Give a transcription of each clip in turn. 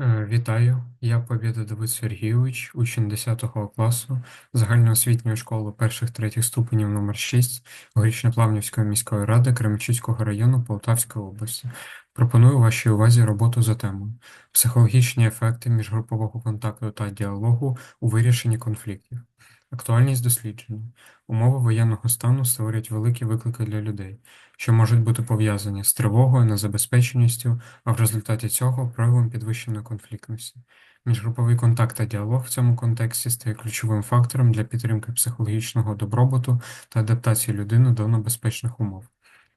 Е, Вітаю, я Побєда Давид Сергійович, учень 10 класу загальноосвітньої школи перших-третіх ступенів номер 6 Горішньоплавнівської міської ради Кременчуцького району Полтавської області. Пропоную вашій увазі роботу за темою психологічні ефекти міжгрупового контакту та діалогу у вирішенні конфліктів. Актуальність дослідження. Умови воєнного стану створюють великі виклики для людей, що можуть бути пов'язані з тривогою, незабезпеченістю, а в результаті цього проявом підвищеної конфліктності. Міжгруповий контакт та діалог в цьому контексті стає ключовим фактором для підтримки психологічного добробуту та адаптації людини до небезпечних умов.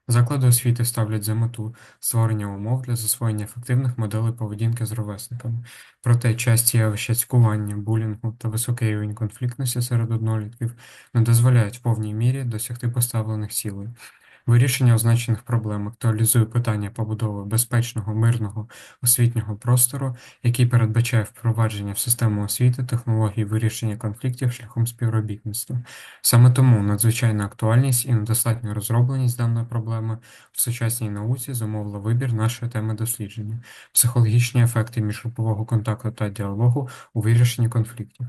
Заклади освіти ставлять за мету створення умов для засвоєння ефективних моделей поведінки з ровесниками, проте часті явища цькування, булінгу та високий рівень конфліктності серед однолітків не дозволяють в повній мірі досягти поставлених цілей. Вирішення означених проблем актуалізує питання побудови безпечного, мирного освітнього простору, який передбачає впровадження в систему освіти технологій вирішення конфліктів шляхом співробітництва. Саме тому надзвичайна актуальність і недостатня розробленість даної проблеми в сучасній науці зумовила вибір нашої теми дослідження психологічні ефекти міжгрупового контакту та діалогу у вирішенні конфліктів.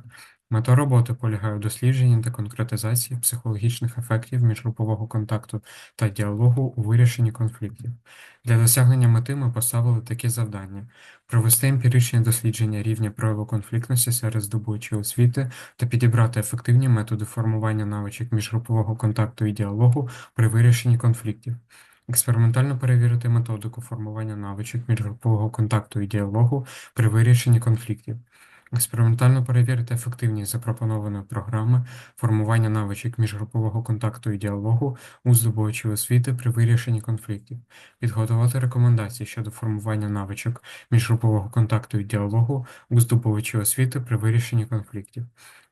Мета роботи полягає у дослідженні та конкретизації психологічних ефектів міжгрупового контакту та діалогу у вирішенні конфліктів. Для досягнення мети ми поставили такі завдання: провести емпіричні дослідження рівня прояву конфліктності серед здобувачів освіти та підібрати ефективні методи формування навичок міжгрупового контакту і діалогу при вирішенні конфліктів. Експериментально перевірити методику формування навичок міжгрупового контакту і діалогу при вирішенні конфліктів. Експериментально перевірити ефективність запропонованої програми формування навичок міжгрупового контакту і діалогу у здобувачів освіти при вирішенні конфліктів, підготувати рекомендації щодо формування навичок міжгрупового контакту і діалогу у здобувачів освіти при вирішенні конфліктів.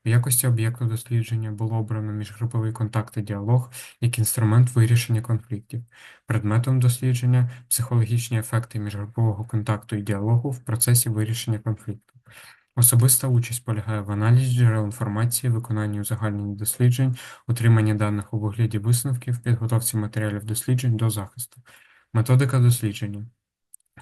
В якості об'єкту дослідження було обрано міжгруповий контакт і діалог як інструмент вирішення конфліктів. Предметом дослідження психологічні ефекти міжгрупового контакту і діалогу в процесі вирішення конфлікту. Особиста участь полягає в аналізі джерел інформації, виконанні узагальнень досліджень, отриманні даних у вигляді висновків, підготовці матеріалів досліджень до захисту. Методика дослідження.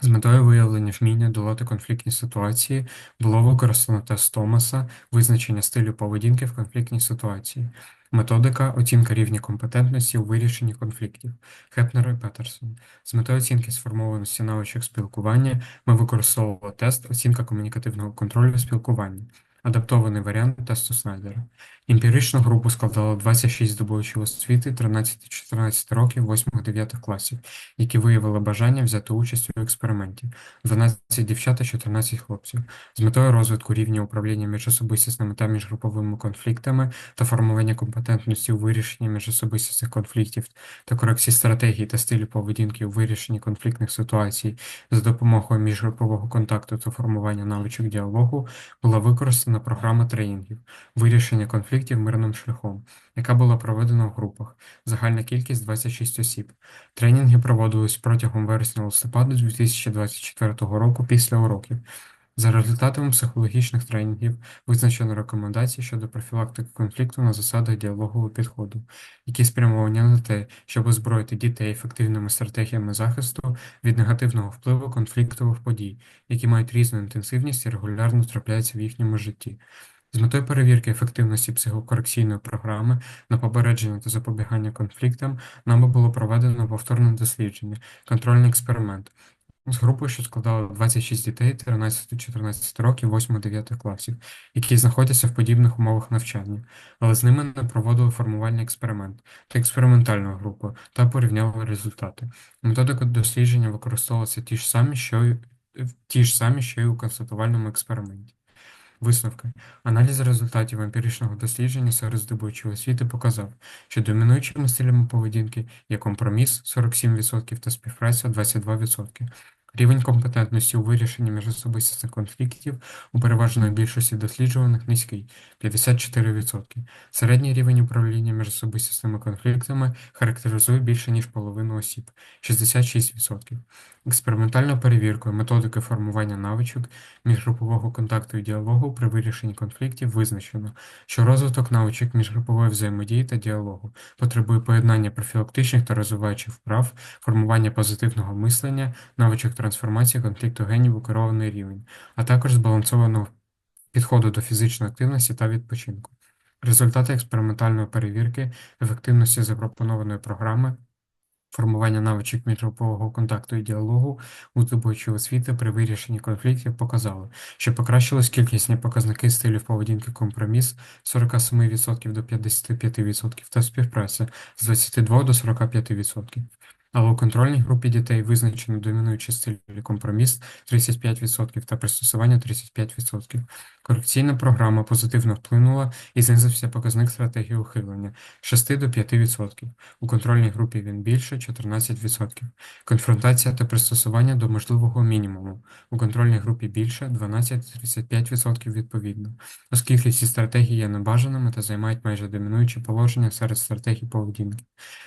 З метою виявлення вміння долати конфліктні ситуації було використано тест Томаса, визначення стилю поведінки в конфліктній ситуації. Методика оцінка рівня компетентності у вирішенні конфліктів Хепнер і Петерсон. З метою оцінки сформованості навичок спілкування ми використовували тест оцінка комунікативного контролю спілкування, адаптований варіант тесту Снайдера. Емпіричну групу складало 26 здобувачів освіти 13-14 років 8-9 класів, які виявили бажання взяти участь у експерименті, 12 дівчат та 14 хлопців. З метою розвитку рівня управління міжособистісними та міжгруповими конфліктами та формування компетентності у вирішенні міжособистісних конфліктів та корекції стратегії та стилю поведінки у вирішенні конфліктних ситуацій за допомогою міжгрупового контакту та формування навичок діалогу була використана програма тренінгів, вирішення конфліктів мирним шляхом, яка була проведена в групах, загальна кількість 26 осіб. Тренінги проводились протягом вересня-листопада 2024 року після уроків. За результатами психологічних тренінгів визначено рекомендації щодо профілактики конфлікту на засадах діалогового підходу, які спрямовані на те, щоб озброїти дітей ефективними стратегіями захисту від негативного впливу конфліктових подій, які мають різну інтенсивність і регулярно трапляються в їхньому житті. З метою перевірки ефективності психокорекційної програми на попередження та запобігання конфліктам нами було проведено повторне дослідження, контрольний експеримент з групою, що складала 26 дітей 13-14 років 8-9 класів, які знаходяться в подібних умовах навчання, але з ними не проводили формувальний експеримент та експериментальну групу та порівняли результати. Методика дослідження використовувалася ті ж самі, що й ті ж самі, що й у констатувальному експерименті. Висновки. Аналіз результатів емпіричного дослідження серед здобувачів освіти показав, що домінуючими стилями поведінки є компроміс 47% та співпраця 22%. Рівень компетентності у вирішенні міжособистісних конфліктів у переважної більшості досліджуваних низький 54%. Середній рівень управління міжособистісними конфліктами характеризує більше ніж половину осіб 66%. Експериментальною перевіркою методики формування навичок міжгрупового контакту і діалогу при вирішенні конфліктів визначено, що розвиток навичок міжгрупової взаємодії та діалогу потребує поєднання профілактичних та розвиваючих вправ, формування позитивного мислення, навичок трансформації конфлікту генів у керований рівень, а також збалансованого підходу до фізичної активності та відпочинку. Результати експериментальної перевірки ефективності запропонованої програми формування навичок міжгрупового контакту і діалогу у здобувачів освіти при вирішенні конфліктів показали, що покращилась кількісні показники стилів поведінки компроміс з 47% до 55% та співпраця з 22 до 45%. Але у контрольній групі дітей визначено домінуючий стиль компроміс 35% та пристосування 35%. Корекційна програма позитивно вплинула і знизився показник стратегії ухилення з 6 до 5%. У контрольній групі він більше 14%. Конфронтація та пристосування до можливого мінімуму. У контрольній групі більше 12-35% відповідно, оскільки ці стратегії є небажаними та займають майже домінуюче положення серед стратегій поведінки.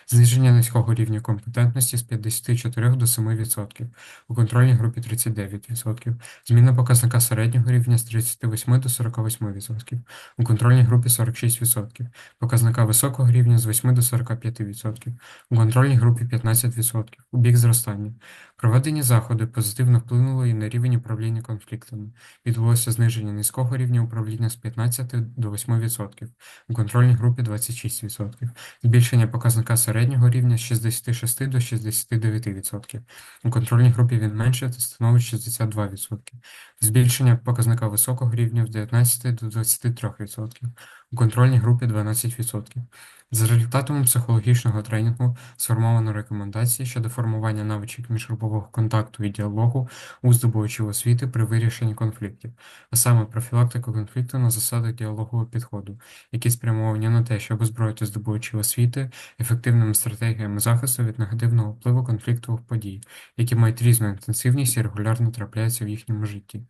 Зниження низького рівня компетентності з 54 до 7%, у контрольній групі 39%, зміна показника середнього рівня з 38 до 48%, у контрольній групі 46%, показника високого рівня з 8 до 45%, у контрольній групі 15%, у бік зростання. Проведені заходи позитивно вплинули і на рівень управління конфліктами. Відбулося зниження низького рівня управління з 15 до 8%, у контрольній групі 26%, збільшення показника середнього рівня з 66 до 69%, у контрольній групі він менше та становить 62%, збільшення показника високого рівня з 19 до 23%, у контрольній групі 12%. За результатами психологічного тренінгу сформовано рекомендації щодо формування навичок міжгрупового контакту і діалогу у здобувачів освіти при вирішенні конфліктів, а саме профілактику конфлікту на засадах діалогового підходу, які спрямовані на те, щоб озброїти здобувачів освіти ефективними стратегіями захисту від негативного впливу конфліктових подій, які мають різну інтенсивність і регулярно трапляються в їхньому житті.